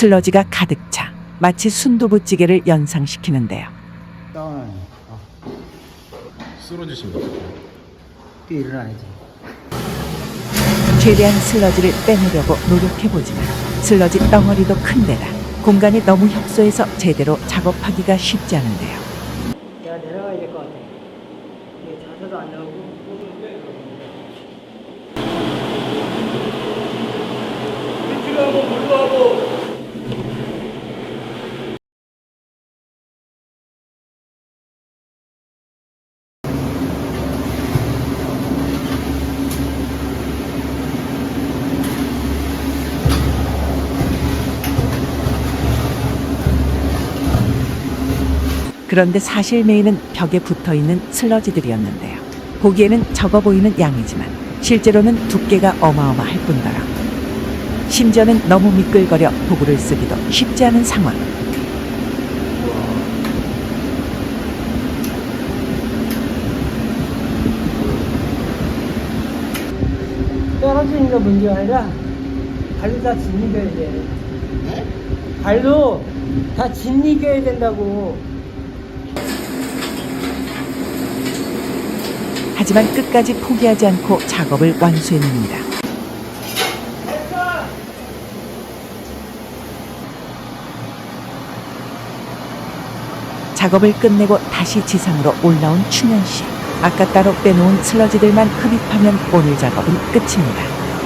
슬러지가 가득 차 마치 순두부찌개를 연상시키는데요. 다운 어떡해요? 또 일어나야지 최대한 슬러지를 빼내려고 노력해보지만 슬러지 덩어리도 큰 데다 공간이 너무 협소해서 제대로 작업하기가 쉽지 않은데요. 내가 내려가야 될 것 같아 이게 자세도 안 나오고 그런데 사실 메인은 벽에 붙어 있는 슬러지들이었는데요. 보기에는 적어 보이는 양이지만 실제로는 두께가 어마어마할 뿐더러 심지어는 너무 미끌거려 도구를 쓰기도 쉽지 않은 상황. 떨어지는 게 문제가 아니라 발로 다 짓이겨야 돼 발로 다 짓이겨야 된다고 하지만 끝까지 포기하지 않고 작업을 완수해냅니다. 작업을 끝내고 다시 지상으로 올라온 충현 씨. 아까 따로 빼놓은 슬러지들만 흡입하면 오늘 작업은 끝입니다.